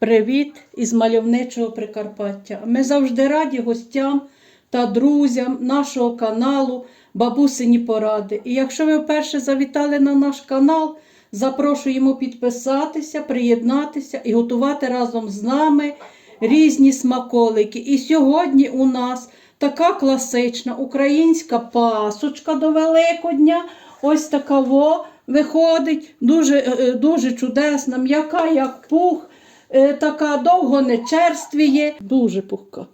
Привіт із мальовничого Прикарпаття. Ми завжди раді гостям та друзям нашого каналу Бабусині Поради. І якщо ви вперше завітали на наш канал, запрошуємо підписатися, приєднатися і готувати разом з нами різні смаколики. І сьогодні у нас така класична українська пасочка до Великодня. Ось така во виходить, дуже, е, е, дуже чудесна, м'яка, як пух. Е, така довго не черствіє, дуже пухка.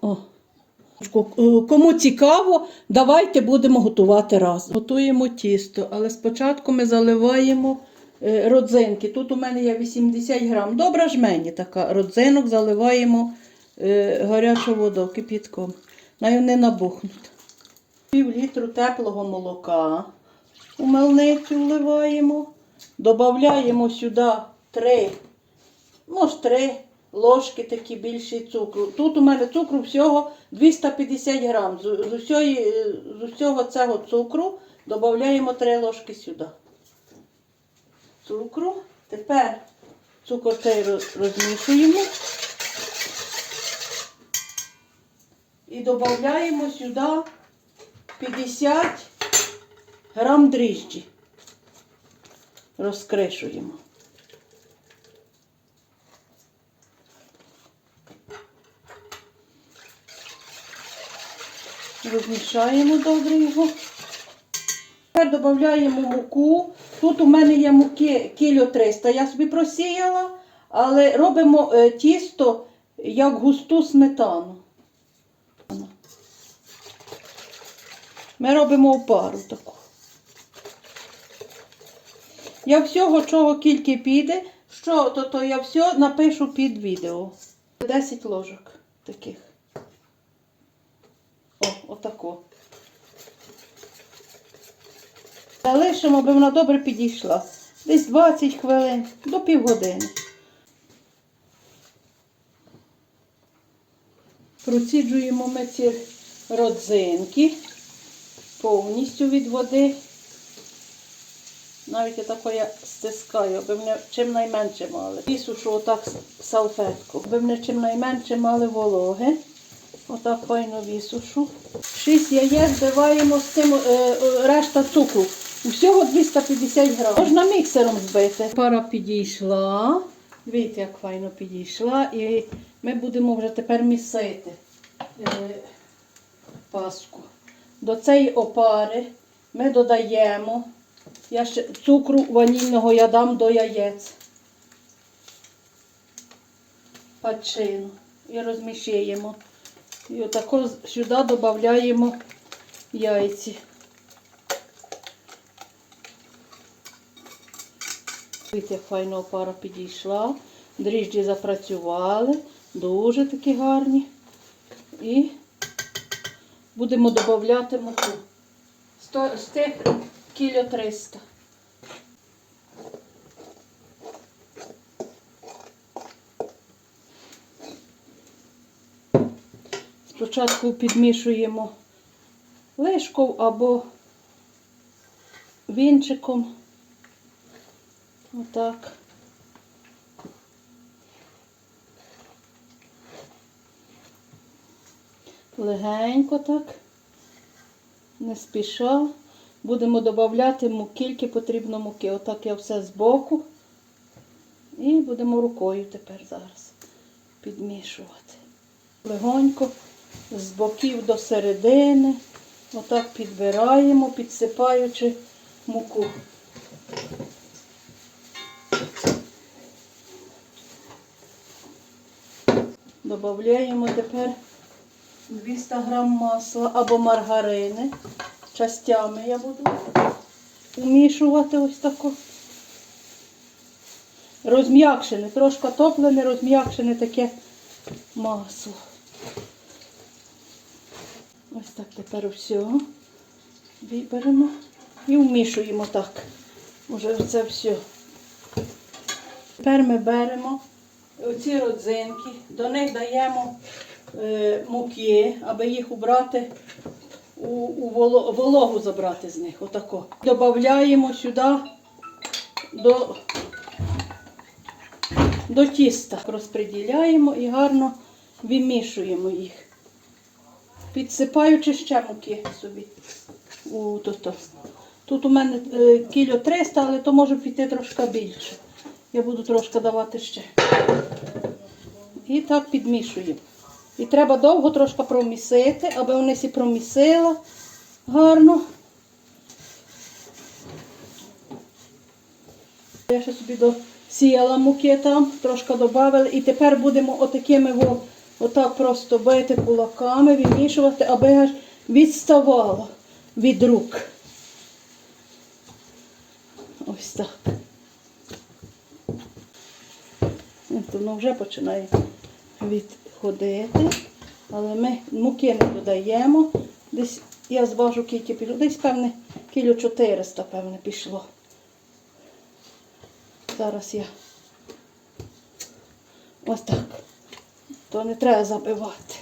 О. Е, Кому цікаво, давайте будемо готувати разом. Готуємо тісто, але спочатку ми заливаємо е, родзинки. Тут у мене є 80 грам. Добра жмені така. Родзинок заливаємо гарячу воду кипятком. Най вони набухнуть. Пів літру теплого молока у мельницю вливаємо. Додаємо сюди 3 може, три ложки такі більші цукру. Тут у мене цукру всього 250 грам. З, з, усьої, з усього цього цукру додаємо 3 ложки сюди. Цукру. Тепер цукор цей розмішуємо. І додаємо сюди 50 грам дріжджі. Розкришуємо. Розмішаємо добре його. Тепер додаємо муку. Тут у мене є муки кіло 300. Я собі просіяла, але робимо е, тісто як густу сметану. Ми робимо опару таку. Я всього, чого кільки піде, що, то, то я все напишу під відео. 10 ложок таких. О, отако. Залишимо, аби вона добре підійшла. Десь 20 хвилин до півгодини. Проціджуємо ми ці родзинки повністю від води. Навіть отако я стискаю, аби мене чим найменше мали. Вісушу отак салфетку, аби мене чим найменше мали вологи. Отак файно висушу. Шість яєць збиваємо з тим е, е, решта цукру. Усього 250 грам. Можна міксером збити. Пара підійшла. Дивіться, як файно підійшла. І ми будемо вже тепер місити е, паску. До цієї опари ми додаємо. Я ще цукру ванільного я дам до яєць. Пачину. І розмішуємо. І отако сюди додаємо яйці. Дивіться, файно опара підійшла. Дріжджі запрацювали. Дуже такі гарні. І будемо додати муку. З тих кіло 300. Спочатку підмішуємо лишком або вінчиком. Отак. Легенько так, не спіша. Будемо додати муки, потрібно муки. Отак я все збоку. І будемо рукою тепер зараз підмішувати. Легонько з боків до середини. Отак підбираємо, підсипаючи муку. Додаємо тепер 200 грам масла або маргарини. Частями я буду вмішувати ось тако. Розм'якшене, трошки топлене, розм'якшене таке масло. Ось так тепер все виберемо і вмішуємо так. Уже це все. Тепер ми беремо оці родзинки, до них даємо е, муки, аби їх убрати, у, у воло- вологу забрати з них. Отако. Додаємо сюди до до тіста. Розподіляємо і гарно вимішуємо їх. Підсипаючи ще муки собі. У, тут, тут у мене е, кіло 300, але то може піти трошки більше. Я буду трошки давати ще. І так підмішуємо. І треба довго трошки промісити, аби вони всі промісила гарно. Я ще собі досіяла муки там, трошки додавали. І тепер будемо отакими во, отак просто бити кулаками, вимішувати, аби аж відставало від рук. Ось так. Воно вже починає відходити. Але ми муки не додаємо. Десь я зважу кілька пішло. Десь, певне, кіло 400, певне, пішло. Зараз я ось так. То не треба забивати.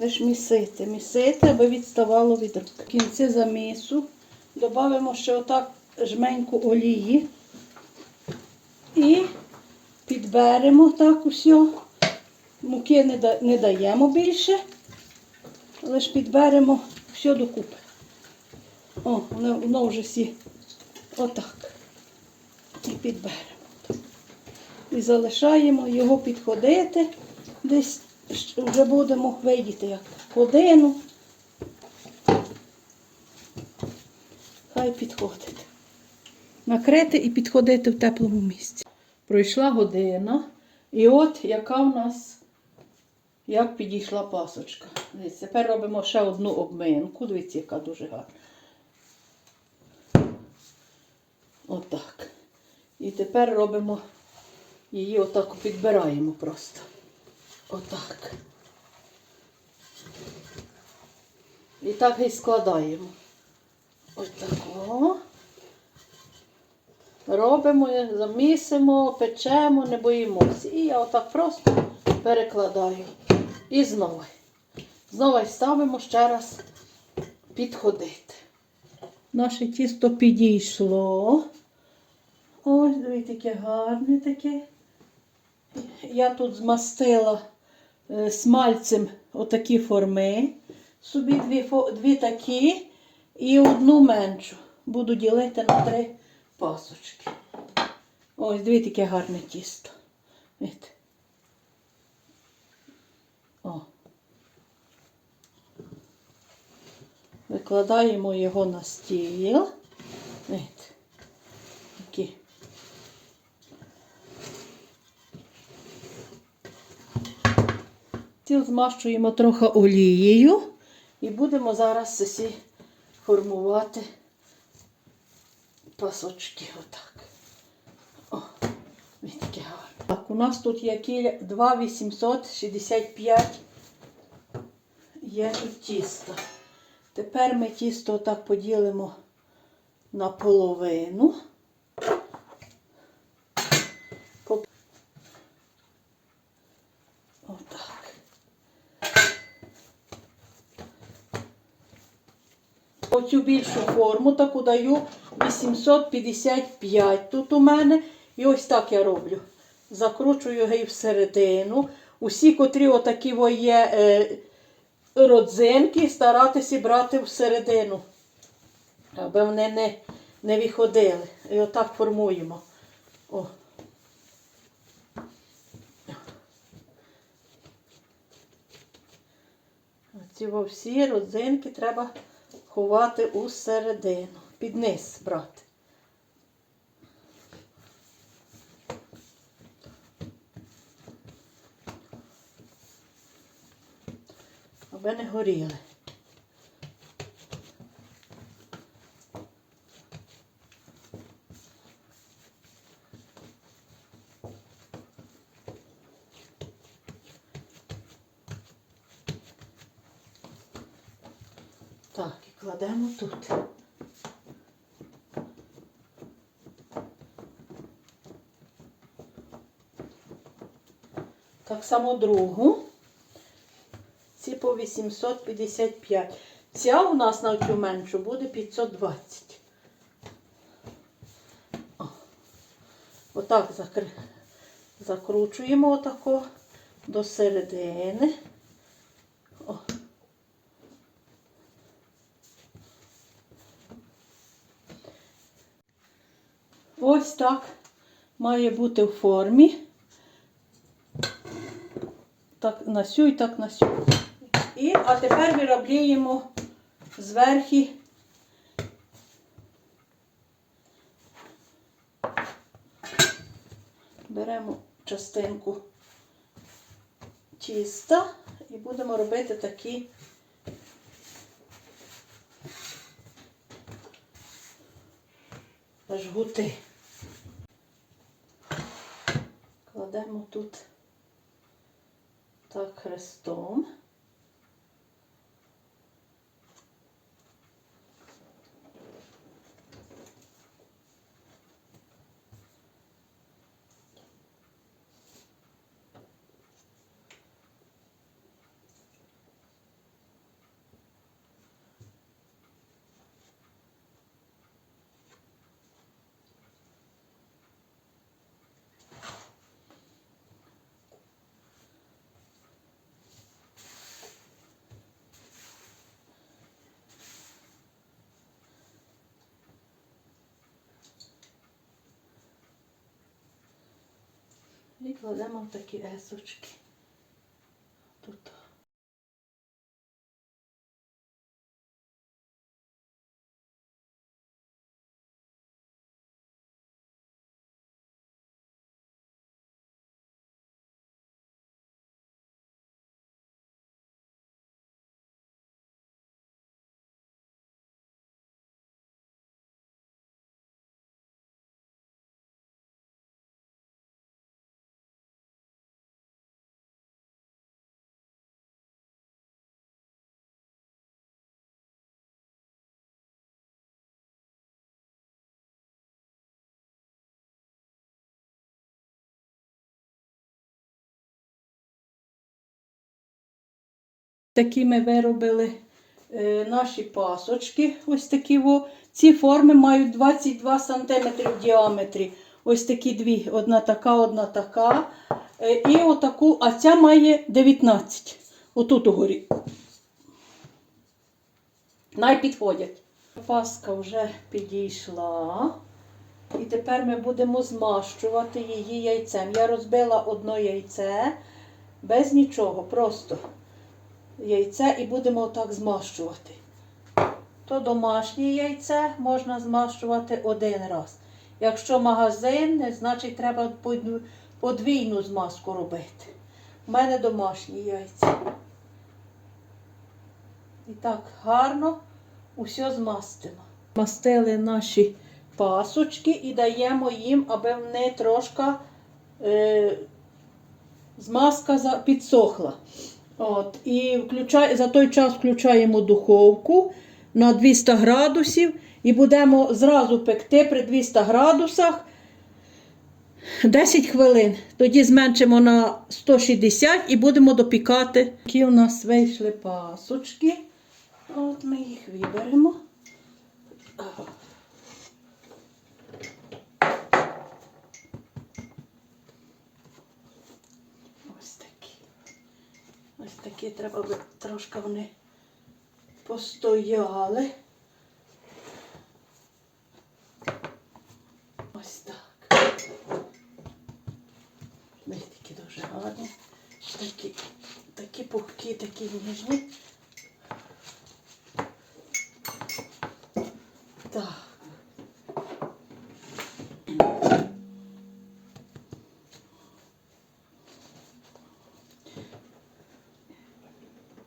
Лиш місити, місити, аби відставало від рук. В кінці замісу додамо ще отак жменьку олії і підберемо так усе. Муки не, да- не даємо більше, лише підберемо все докупи. О, воно вже всі отак. І підберемо. І залишаємо його підходити. Десь вже будемо видіти як годину. Хай підходить. Накрити і підходити в теплому місці. Пройшла година. І от яка в нас, як підійшла пасочка. Дивіться, тепер робимо ще одну обминку. Дивіться, яка дуже гарна. Отак. І тепер робимо її отак підбираємо просто. Отак. І так і складаємо. Отако. Робимо, замісимо, печемо, не боїмося. І я отак просто перекладаю. І знову. Знову ставимо ще раз підходити. Наше тісто підійшло. Ось, дивіться, яке гарне таке. Я тут змастила смальцем отакі форми. Собі дві, дві такі і одну меншу. Буду ділити на три пасочки. Ось, дивіться, яке гарне тісто. Видите? О. Викладаємо його на стіл. Видите? Такі. Стіл змащуємо трохи олією і будемо зараз всі формувати пасочки. Отак. О, ось таке гарне. Так, у нас тут є кіля 2,865 є тут тісто. Тепер ми тісто так поділимо на половину. Оцю більшу форму таку даю 855 тут у мене. І ось так я роблю. Закручую її всередину. Усі, котрі отакі є е, родзинки, старатися брати всередину, аби вони не, не виходили. І отак формуємо. О. Ці всі родзинки треба ховати усередину. Під низ брати. Аби не горіли. Так, кладемо тут. Так само другу. Ці по 855. Ця у нас на цю меншу буде 520. О. Отак закри... Закручуємо отако до середини. О. Ось так має бути в формі. Так на сю і так на сю. І, а тепер вироблюємо зверху беремо частинку тіста і будемо робити такі жгути. Кладемо тут так хрестом. І кладемо в такі есочки. Такі ми виробили е, наші пасочки. Ось такі во. Ці форми мають 22 см в діаметрі. Ось такі дві. Одна така, одна така. Е, і отаку, а ця має 19. Отут угорі. Най підходять. Паска вже підійшла. І тепер ми будемо змащувати її яйцем. Я розбила одно яйце без нічого, просто яйце і будемо отак змащувати. То домашнє яйце можна змащувати один раз. Якщо магазинне, значить треба подвійну змазку робити. У мене домашні яйця. І так гарно усе змастимо. Мастили наші пасочки і даємо їм, аби вони трошки е, змазка підсохла. От, і включай, за той час включаємо духовку на 200 градусів і будемо зразу пекти при 200 градусах 10 хвилин. Тоді зменшимо на 160 і будемо допікати. Такі у нас вийшли пасочки. От ми їх виберемо. Ось такі. Ось такі треба би трошки вони постояли. Ось так. Ось такі дуже гарні. Такі, такі пухкі, такі ніжні. Так.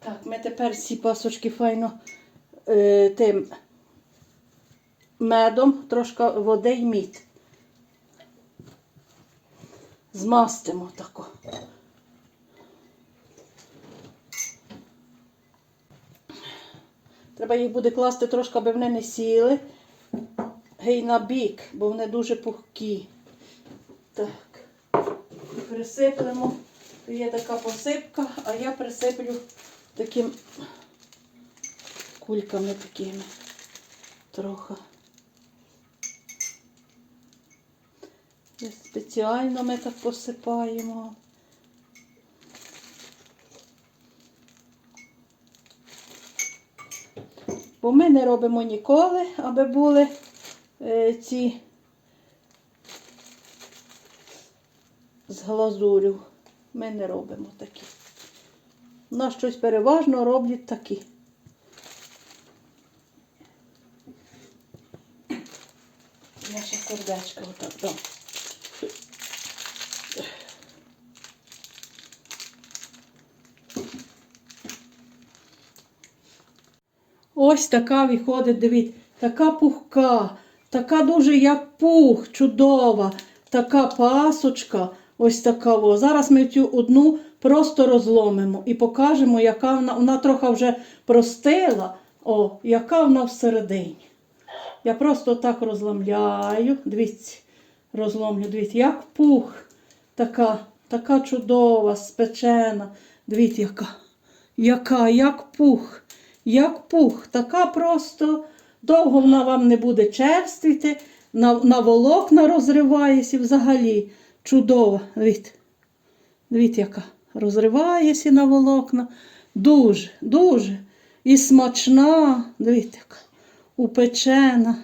Так, ми тепер ці пасочки файно е, тим медом, трошки води й мід. Змастимо тако. Треба їх буде класти трошки, аби вони не сіли. Гей на бік, бо вони дуже пухкі. Так. І присиплемо. Є така посипка, а я присиплю таким кульками такими трохи. І Спеціально ми так посипаємо. Бо ми не робимо ніколи, аби були е, ці з глазурю. Ми не робимо такі. У нас щось переважно роблять такі. Я ще сердечко отак дам. Ось така виходить, дивіться, така пухка, така дуже як пух, чудова, така пасочка, ось така. О. Зараз ми цю одну просто розломимо і покажемо, яка вона, вона трохи вже простила, о, яка вона всередині. Я просто так розламляю, дивіться, розломлю, дивіться, як пух, така, така чудова, спечена. Дивіться, яка, яка, як пух, як пух, така просто довго вона вам не буде черствіти, на, на волокна розривається взагалі. Чудова. Дивіться, дивіться, яка розривається на волокна. Дуже, дуже. І смачна, дивіться, яка упечена.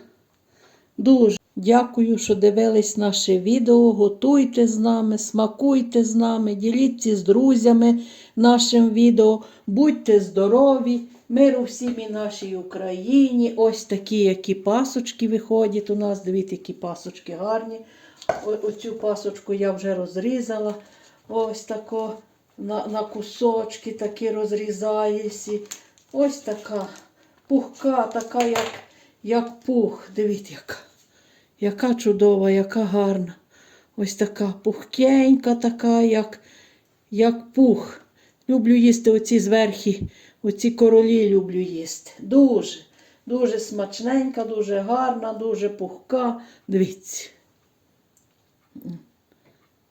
Дуже. Дякую, що дивились наше відео. Готуйте з нами, смакуйте з нами, діліться з друзями нашим відео. Будьте здорові, миру всім і нашій Україні. Ось такі, які пасочки виходять у нас. Дивіться, які пасочки гарні. Оцю пасочку я вже розрізала. Ось тако на, на кусочки такі розрізаєсі. Ось така пухка, така, як, як пух. Дивіться, яка. Яка чудова, яка гарна. Ось така пухкенька, така, як, як пух. Люблю їсти оці зверхи, оці королі люблю їсти. Дуже, дуже смачненька, дуже гарна, дуже пухка. Дивіться.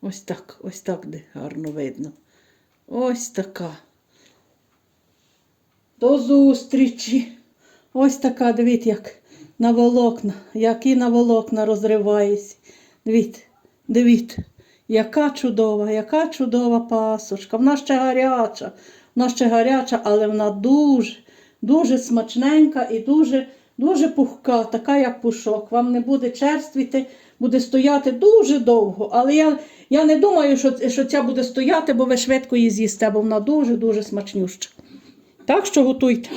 Ось так, ось так де гарно видно. Ось така. До зустрічі. Ось така, дивіться, як на волокна, які на волокна розриваються. Дивіться, дивіться, яка чудова, яка чудова пасочка. Вона ще гаряча, вона ще гаряча, але вона дуже, дуже смачненька і дуже, дуже пухка, така, як пушок. Вам не буде черствіти, буде стояти дуже довго. Але я, я не думаю, що, що ця буде стояти, бо ви швидко її з'їсте, бо вона дуже-дуже смачнюща. Так що готуйте.